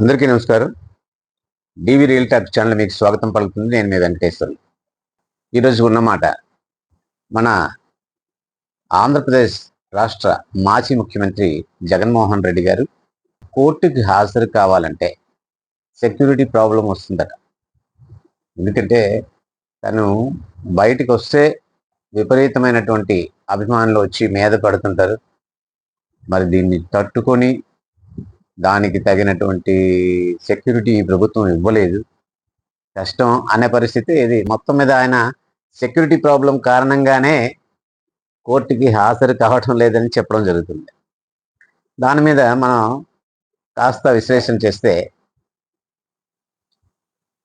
అందరికీ నమస్కారం. డివి real talk channel మీకు స్వాగతం పలుకుతుంది. నేను మీ వెంకటేశ్వర్ ఈరోజు ఉన్నమాట మన ఆంధ్రప్రదేశ్ రాష్ట్ర మాజీ ముఖ్యమంత్రి జగన్మోహన్ రెడ్డి గారు కోర్టుకి హాజరు కావాలంటే సెక్యూరిటీ ప్రాబ్లం వస్తుందట. ఎందుకంటే తను బయటకు వస్తే విపరీతమైనటువంటి అభిమానులు వచ్చి మీద పడుతుంటారు. మరి దీన్ని తట్టుకొని దానికి తగినటువంటి సెక్యూరిటీ ఈ ప్రభుత్వం ఇవ్వలేదు. కష్టం అనే పరిస్థితి ఇది. మొత్తం మీద ఆయన సెక్యూరిటీ ప్రాబ్లం కారణంగానే కోర్టుకి హాజరు కావటం లేదని చెప్పడం జరుగుతుంది. దాని మీద మనం కాస్త విశ్లేషణ చేస్తే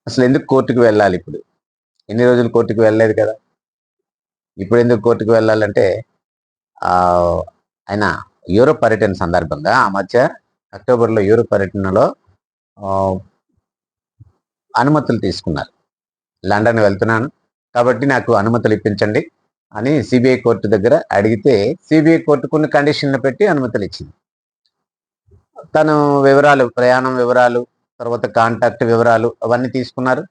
అసలు ఎందుకు కోర్టుకు వెళ్ళాలి ఇప్పుడు? ఎన్ని రోజులు కోర్టుకు వెళ్ళలేదు కదా? ఇప్పుడు ఎందుకు కోర్టుకు వెళ్ళాలంటే ఆయన యూరోప్ పర్యటన సందర్భంగా ఆ మధ్య అక్టోబర్లో యూరోప్ పర్యటనలో అనుమతులు తీసుకున్నారు. లండన్ వెళ్తున్నాను. కాబట్టి నాకు అనుమతులు ఇప్పించండి అని సిబిఐ కోర్టు దగ్గర అడిగితే సిబిఐ కోర్టు కొన్ని కండిషన్లు పెట్టి అనుమతులు ఇచ్చింది. తను వివరాలు ప్రయాణం వివరాలు తర్వాత కాంటాక్ట్ వివరాలు అవన్నీ తీసుకున్నారు.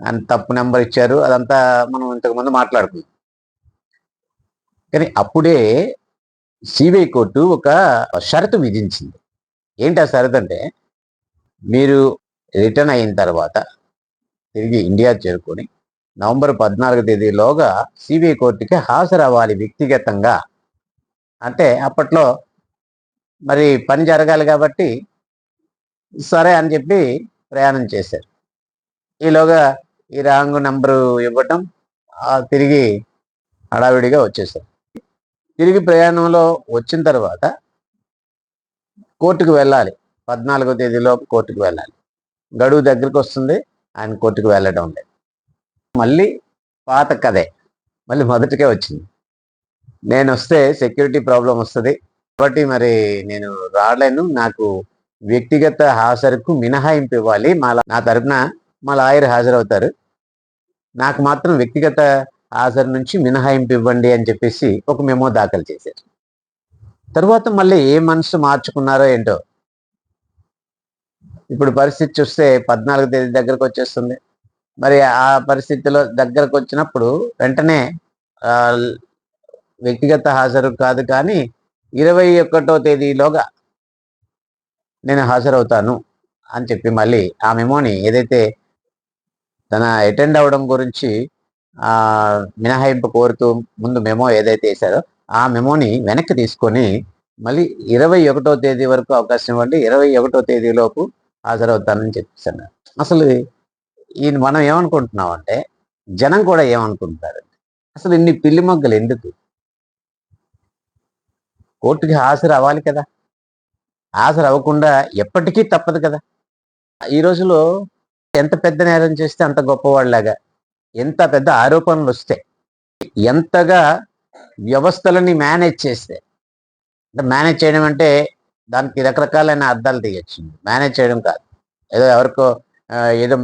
అండ్ తప్పు నెంబర్ ఇచ్చారు. అదంతా మనం ఇంతకుముందు మాట్లాడుకున్నాం. కానీ అప్పుడే సిబిఐ కోర్టు ఒక షరతు విధించింది. ఏంటి ఆ సరదంటే మీరు రిటర్న్ అయిన తర్వాత తిరిగి ఇండియా చేరుకొని నవంబర్ పద్నాలుగు తేదీలోగా సిబిఐ కోర్టుకి హాజరవ్వాలి వ్యక్తిగతంగా. అంటే అప్పట్లో మరి పని జరగాలి కాబట్టి సరే అని చెప్పి ప్రయాణం చేశారు. ఈలోగా ఈ రాంగ్ నంబరు ఇవ్వటం ఆ తిరిగి హడావిడిగా వచ్చేసారు తిరిగి ప్రయాణంలో వచ్చిన తర్వాత కోర్టుకు వెళ్ళాలి. పద్నాలుగో తేదీలోపు కోర్టుకు వెళ్ళాలి. గడువు దగ్గరికి వస్తుంది. ఆయన కోర్టుకు వెళ్ళడం లేదు. మళ్ళీ పాత కథే. మళ్ళీ మొదటికే వచ్చింది. నేను వస్తే సెక్యూరిటీ ప్రాబ్లం వస్తుంది. కాబట్టి మరి నేను రాలేను. నాకు వ్యక్తిగత హాజరుకు మినహాయింపు ఇవ్వాలి. మా నా తరపున మా లాయర్ హాజరవుతారు. నాకు మాత్రం వ్యక్తిగత హాజరు నుంచి మినహాయింపు ఇవ్వండి అని చెప్పేసి ఒక మెమో దాఖలు చేశారు. తర్వాత మళ్ళీ ఏ మనసు మార్చుకున్నారో ఏంటో. ఇప్పుడు పరిస్థితి చూస్తే పద్నాలుగు తేదీ దగ్గరకు వచ్చేస్తుంది. మరి ఆ పరిస్థితిలో దగ్గరకు వచ్చినప్పుడు వెంటనే వ్యక్తిగత హాజరు కాదు కానీ ఇరవై ఒకటో తేదీలోగా నేను హాజరవుతాను అని చెప్పి మళ్ళీ ఆ మెమోని ఏదైతే తన అటెండ్ అవ్వడం గురించి మినహాయింపు కోరుతూ ముందు మెమో ఏదైతే వేశారో ఆ మెమోని వెనక్కి తీసుకొని మళ్ళీ ఇరవై ఒకటో తేదీ వరకు అవకాశం ఇవ్వండి. ఇరవై ఒకటో తేదీలోపు హాజరవుతానని చెప్పేసాను అసలు ఈయన మనం ఏమనుకుంటున్నాం అంటే జనం కూడా ఏమనుకుంటారు అసలు ఇన్ని పిల్లి మొగ్గలు ఎందుకు? కోర్టుకి హాజరు అవ్వాలి కదా. హాజరు అవ్వకుండా ఎప్పటికీ తప్పదు కదా. ఈ రోజులో ఎంత పెద్ద నేరం చేస్తే అంత గొప్పవాళ్ళలాగా ఎంత పెద్ద ఆరోపణలు వస్తే ఎంతగా వ్యవస్థలని మేనేజ్ చేస్తే. అంటే మేనేజ్ చేయడం అంటే దానికి రకరకాలైన అర్థాలు తీయచ్చు. మేనేజ్ చేయడం కాదు. ఏదో ఎవరికో ఏదో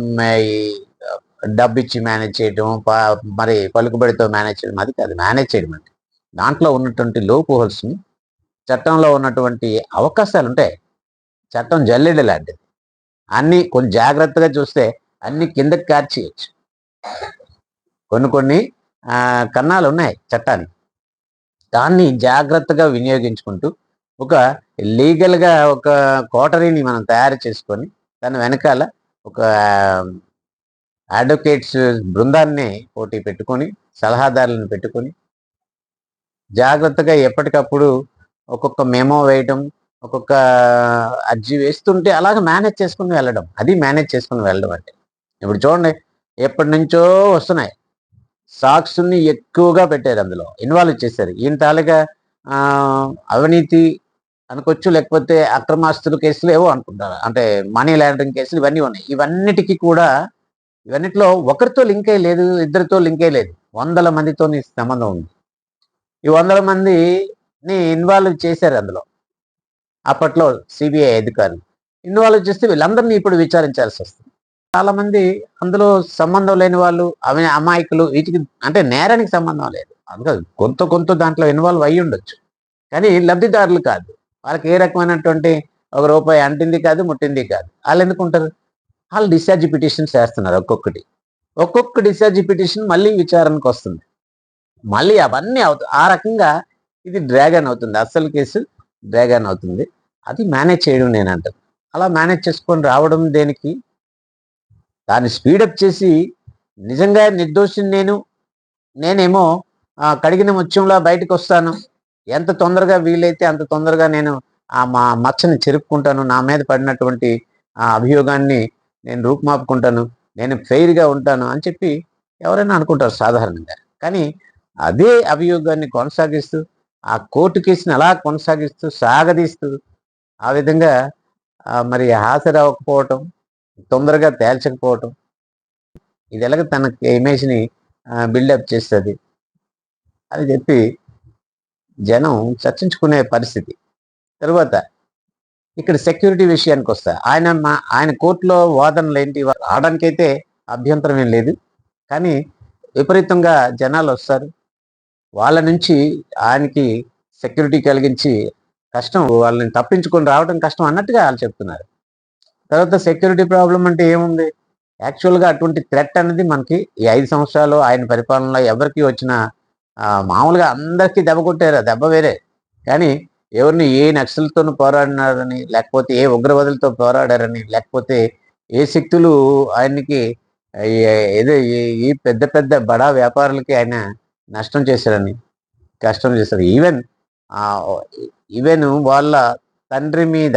డబ్బు ఇచ్చి మేనేజ్ చేయడం మరి పలుకుబడితో మేనేజ్ చేయడం అది కాదు. మేనేజ్ చేయడం అంటే దాంట్లో ఉన్నటువంటి లోపు హోల్స్ని చట్టంలో ఉన్నటువంటి అవకాశాలు ఉంటాయి చట్టం జల్లెడ లాంటిది. అన్ని కొంచెం జాగ్రత్తగా చూస్తే అన్ని కిందకి కార్చేయచ్చు. కొన్ని కొన్ని ఆ, కన్నాలు ఉన్నాయి చట్టానికి. దాన్ని జాగ్రత్తగా వినియోగించుకుంటూ ఒక లీగల్గా ఒక కోటరీని మనం తయారు చేసుకొని దాని వెనకాల ఒక అడ్వకేట్స్ బృందాన్ని పోటీ పెట్టుకొని సలహాదారులను పెట్టుకొని జాగ్రత్తగా ఎప్పటికప్పుడు ఒక్కొక్క మెమో వేయటం ఒక్కొక్క అర్జీ వేస్తుంటే అలాగ మేనేజ్ చేసుకుని వెళ్ళడం. అది మేనేజ్ చేసుకుని వెళ్ళడం అంటే. ఇప్పుడు చూడండి ఎప్పటి నుంచో వస్తున్నాయి. సాక్షుల్ని ఎక్కువగా పెట్టారు అందులో ఇన్వాల్వ్ చేశారు. ఈయన తాలుగా అవినీతి అనుకోవచ్చు లేకపోతే అక్రమాస్తుల కేసులు ఏవో అనుకుంటారు. అంటే మనీ లాండరింగ్ కేసులు ఇవన్నీ ఉన్నాయి. ఇవన్నిటికీ కూడా ఇవన్నిటిలో ఒకరితో లింక్ అయ్యి లేదు ఇద్దరితో లింక్ అయ్యి లేదు. వందల మందితో నీ సంబంధం ఉంది. ఈ వందల మందిని ఇన్వాల్వ్ చేశారు అందులో. అప్పట్లో సిబిఐ అధికారులు. ఇన్వాల్వ్ చేస్తే వీళ్ళందరినీ ఇప్పుడు విచారించాల్సి వస్తుంది. చాలా మంది అందులో సంబంధం లేని వాళ్ళు అవి అమాయకులు వీటికి అంటే నేరానికి సంబంధం లేదు. అందుకే కొంత కొంత దాంట్లో ఇన్వాల్వ్ అయ్యి ఉండొచ్చు. కానీ లబ్ధిదారులు కాదు. వాళ్ళకి ఏ రకమైనటువంటి ఒక రూపాయి అంటింది కాదు ముట్టింది కాదు. వాళ్ళు ఎందుకు ఉంటారు? వాళ్ళు డిశ్చార్జ్ పిటిషన్స్ వేస్తున్నారు ఒక్కొక్కటి. ఒక్కొక్క డిశ్చార్జ్ పిటిషన్ మళ్ళీ విచారణకు వస్తుంది. మళ్ళీ అవన్నీ అవుతాయి ఆ రకంగా ఇది డ్రాగన్ అవుతుంది. అసలు కేసు డ్రాగన్ అవుతుంది. అది మేనేజ్ చేయడం నేను అంటాను అలా మేనేజ్ చేసుకొని రావడం దేనికి? దాన్ని స్పీడప్ చేసి నిజంగా నిర్దోషిని నేను నేనేమో కడిగిన ముత్యంలో బయటకు వస్తాను. ఎంత తొందరగా వీలైతే అంత తొందరగా నేను ఆ మా మచ్చని చెరుపుకుంటాను. నా మీద పడినటువంటి ఆ అభియోగాన్ని నేను రూపుమాపుకుంటాను. నేను ఫెయిర్గా ఉంటాను అని చెప్పి ఎవరైనా అనుకుంటారు సాధారణంగా. కానీ అదే అభియోగాన్ని కొనసాగిస్తూ ఆ కోర్టు కేసుని అలా కొనసాగిస్తూ సాగదీస్తూ ఆ విధంగా మరి హాజరవ్వకపోవటం తొందరగా తేల్చకపోవటం. ఇది ఎలాగ తన ఇమేజ్ని బిల్డప్ చేస్తుంది? అని చెప్పి జనం చర్చించుకునే పరిస్థితి. తర్వాత ఇక్కడ సెక్యూరిటీ విషయానికి వస్తా. ఆయన మా ఆయన కోర్టులో వాదనలు ఏంటి? రావడానికైతే అభ్యంతరం ఏం లేదు. కానీ విపరీతంగా జనాలు వస్తారు. వాళ్ళ నుంచి ఆయనకి సెక్యూరిటీ కలిగించి కష్టం వాళ్ళని తప్పించుకొని రావడం కష్టం అన్నట్టుగా వాళ్ళు చెప్తున్నారు. తర్వాత సెక్యూరిటీ ప్రాబ్లం అంటే ఏముంది? యాక్చువల్గా అటువంటి థ్రెట్ అనేది మనకి ఈ ఐదు సంవత్సరాలు ఆయన పరిపాలనలో ఎవరికి వచ్చిన మామూలుగా అందరికీ దెబ్బ కొట్టారు దెబ్బ వేరే. కానీ ఎవరిని ఏ నక్సలతోనూ పోరాడినారని లేకపోతే ఏ ఉగ్రవాదులతో పోరాడారని లేకపోతే ఏ శక్తులు ఆయనకి ఏదో ఈ పెద్ద పెద్ద బడా వ్యాపారులకి ఆయన నష్టం చేశారని కష్టం చేశారు. ఈవెన్ ఈవెన్ వాళ్ళ తండ్రి మీద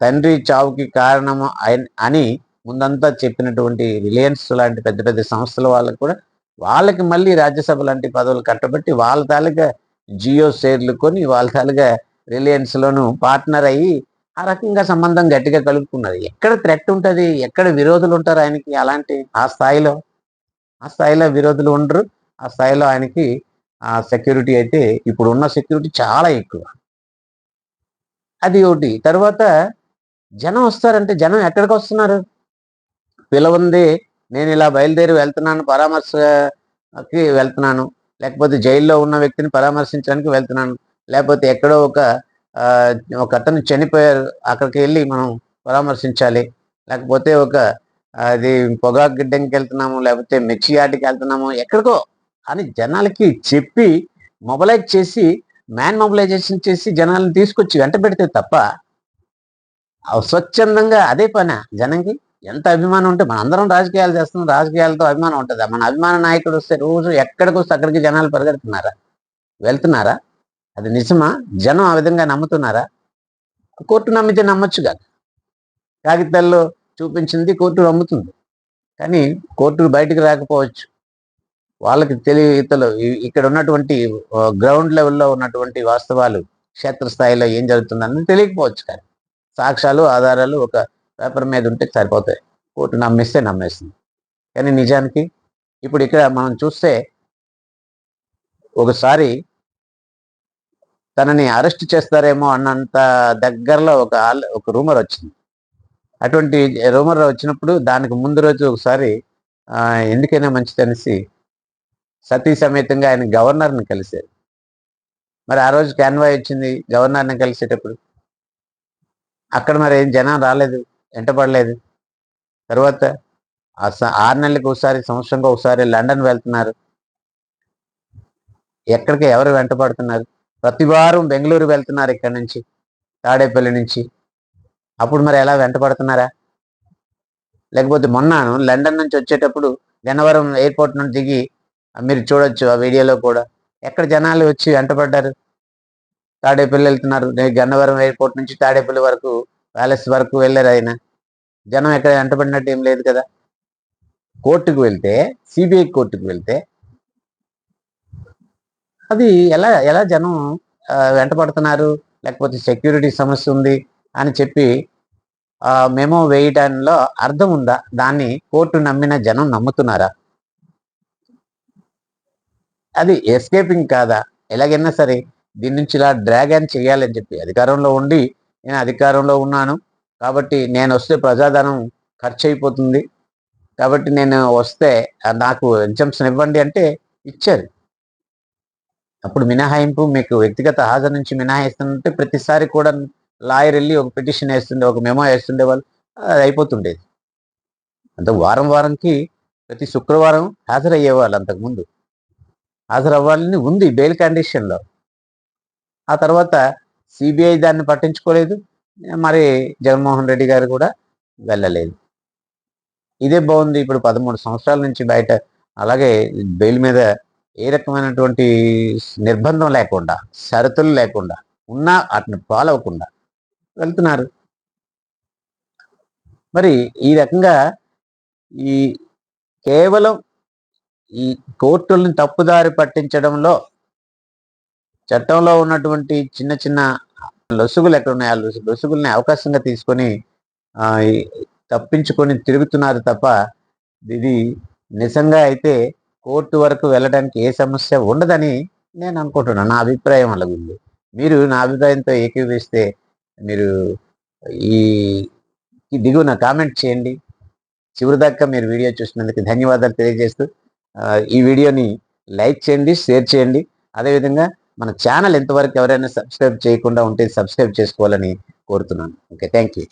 తండ్రి చావుకి కారణము ఆయన- అని ముందంతా చెప్పినటువంటి రిలయన్స్ లాంటి పెద్ద పెద్ద సంస్థల వాళ్ళకి కూడా వాళ్ళకి మళ్ళీ రాజ్యసభ లాంటి పదవులు కట్టబెట్టి వాళ్ళ తాలూగా జియో షేర్లు కొని వాళ్ళ తాలూగా రిలయన్స్లోను పార్ట్నర్ అయ్యి ఆ రకంగా సంబంధం గట్టిగా కలుపుకున్నది ఎక్కడ థ్రెట్ ఉంటుంది ఎక్కడ విరోధులు ఉంటారు ఆయనకి అలాంటి ఆ స్థాయిలో? ఆ స్థాయిలో విరోధులు ఉండరు ఆ స్థాయిలో ఆయనకి ఆ సెక్యూరిటీ అయితే ఇప్పుడు ఉన్న సెక్యూరిటీ చాలా ఎక్కువ. అది ఒకటి. తర్వాత జనం వస్తారంటే జనం ఎక్కడికి వస్తున్నారు? పిలవంది నేను ఇలా బయలుదేరి వెళ్తున్నాను పరామర్శకి వెళ్తున్నాను. లేకపోతే జైల్లో ఉన్న వ్యక్తిని పరామర్శించడానికి వెళ్తున్నాను. లేకపోతే ఎక్కడో ఒక ఒక అతను చనిపోయారు అక్కడికి వెళ్ళి మనం పరామర్శించాలి. లేకపోతే ఒక అది పొగాకు గిడ్డంకి వెళ్తున్నాము లేకపోతే మిర్చి ఆటికి వెళ్తున్నాము ఎక్కడికో. అని జనాలకి చెప్పి మొబలైజ్ చేసి మ్యాన్ మొబలైజేషన్ చేసి జనాలను తీసుకొచ్చి వెంట పెడితే తప్ప స్వచ్ఛందంగా అదే పని. జనంకి ఎంత అభిమానం ఉంటే మన అందరం రాజకీయాలు చేస్తున్నాం. రాజకీయాలతో అభిమానం ఉంటుంది? మన అభిమాన నాయకుడు వస్తే రోజు ఎక్కడికి వస్తే అక్కడికి జనాలు పరిగెడుతున్నారా? వెళ్తున్నారా? అది నిజమా? జనం ఆ విధంగా నమ్ముతున్నారా? కోర్టు నమ్మితే నమ్మొచ్చు కాదు. కాగితాల్లో చూపించింది కోర్టు నమ్ముతుంది. కానీ కోర్టు బయటికి రాకపోవచ్చు. వాళ్ళకి తెలియతలు ఇక్కడ ఉన్నటువంటి గ్రౌండ్ లెవెల్లో ఉన్నటువంటి వాస్తవాలు క్షేత్రస్థాయిలో ఏం జరుగుతుందని తెలియకపోవచ్చు కానీ సాక్ష్యాలు ఆధారాలు ఒక పేపర్ మీద ఉంటే సరిపోతాయి. కోర్టు నమ్మిస్తే నమ్మేస్తుంది. కానీ నిజానికి ఇప్పుడు ఇక్కడ మనం చూస్తే ఒకసారి తనని అరెస్ట్ చేస్తారేమో అన్నంత దగ్గరలో ఒక ఆల్- ఒక రూమర్ వచ్చింది. అటువంటి రూమర్ వచ్చినప్పుడు దానికి ముందు రోజు ఒకసారి ఎందుకైనా ఎందుకైనా మంచిదనేసి సతీ సమేతంగా ఆయన గవర్నర్ని కలిశారు. మరి ఆ రోజు క్యాన్వాయ్ వచ్చింది గవర్నర్ని కలిసేటప్పుడు. అక్కడ మరి ఏం జనం రాలేదు వెంటపడలేదు. తర్వాత ఆరు నెలలకు ఒకసారి సంవత్సరంగా ఒకసారి లండన్ వెళ్తున్నారు. ఎక్కడికి ఎవరు వెంటపడుతున్నారు? ప్రతి వారం బెంగళూరు వెళ్తున్నారు ఇక్కడ నుంచి తాడేపల్లి నుంచి. అప్పుడు మరి ఎలా వెంటపడుతున్నారా? లేకపోతే మొన్నాను లండన్ నుంచి వచ్చేటప్పుడు గన్నవరం ఎయిర్పోర్ట్ నుంచి దిగి మీరు చూడొచ్చు ఆ వీడియోలో కూడా. ఎక్కడ జనాలు వచ్చి వెంటపడ్డారు? తాడేపల్లి వెళ్తున్నారు. గన్నవరం ఎయిర్పోర్ట్ నుంచి తాడేపల్లి వరకు ప్యాలెస్ వరకు వెళ్ళారు ఆయన. జనం ఎక్కడ వెంటబడినట్టు ఏం లేదు కదా. కోర్టుకు వెళ్తే సిబిఐ కోర్టుకు వెళ్తే అది ఎలా ఎలా జనం వెంటబడుతున్నారు వెంటపడుతున్నారు? లేకపోతే సెక్యూరిటీ సమస్య ఉంది అని చెప్పి మేము మెమో వేయడంలో అర్థం ఉందా? దాన్ని కోర్టు నమ్మిన జనం నమ్ముతున్నారా? అది ఎస్కేపింగ్ కాదా? ఎలాగైనా సరే దీని నుంచి ఇలా డ్రాగన్ చేయాలని చెప్పి అధికారంలో ఉండి నేను అధికారంలో ఉన్నాను. కాబట్టి నేను వస్తే ప్రజాధనం ఖర్చు అయిపోతుంది కాబట్టి నేను వస్తే నాకు ఎగ్జామ్షన్ ఇవ్వండి అంటే ఇచ్చారు. అప్పుడు మినహాయింపు మీకు వ్యక్తిగత హాజరు నుంచి మినహాయిస్తుంటే ప్రతిసారి కూడా లాయర్ వెళ్ళి ఒక పిటిషన్ వేస్తుండే ఒక మెమో వేస్తుండే వాళ్ళు అది అయిపోతుండేది. అంత వారం వారంకి ప్రతి శుక్రవారం హాజరయ్యేవాళ్ళు అంతకుముందు. హాజరవ్వాలని ఉంది బెయిల్ కండిషన్లో. ఆ తర్వాత సిబిఐ దాన్ని పట్టించుకోలేదు. మరి జగన్మోహన్ రెడ్డి గారు కూడా వెళ్ళలేదు. ఇదే బాగుంది ఇప్పుడు పదమూడు సంవత్సరాల నుంచి బయట. అలాగే బెయిల్ మీద ఏ రకమైనటువంటి నిర్బంధం లేకుండా షరతులు లేకుండా ఉన్నా వాటిని ఫాలో అవ్వకుండా వెళ్తున్నారు. మరి ఈ రకంగా ఈ కేవలం ఈ కోర్టులను తప్పుదారి పట్టించడంలో చట్టంలో ఉన్నటువంటి చిన్న చిన్న లొసుగులు ఎక్కడ ఉన్నాయి ఆ లొసుగుల్ని అవకాశంగా తీసుకొని తప్పించుకొని తిరుగుతున్నారు తప్ప ఇది నిజంగా అయితే కోర్టు వరకు వెళ్ళడానికి ఏ సమస్య ఉండదని నేను అనుకుంటున్నాను నా అభిప్రాయం అలాగుంది. మీరు నా అభిప్రాయంతో ఏకీభవిస్తే మీరు ఈ దిగువన కామెంట్ చేయండి. చివరి దాకా మీరు వీడియో చూసినందుకు ధన్యవాదాలు తెలియజేస్తూ ఈ వీడియోని లైక్ చేయండి షేర్ చేయండి. అదేవిధంగా మన ఛానల్ ఎంతవరకు ఎవరైనా సబ్స్క్రైబ్ చేయకుండా ఉంటే సబ్స్క్రైబ్ చేసుకోవాలని కోరుతున్నాను. Okay thank you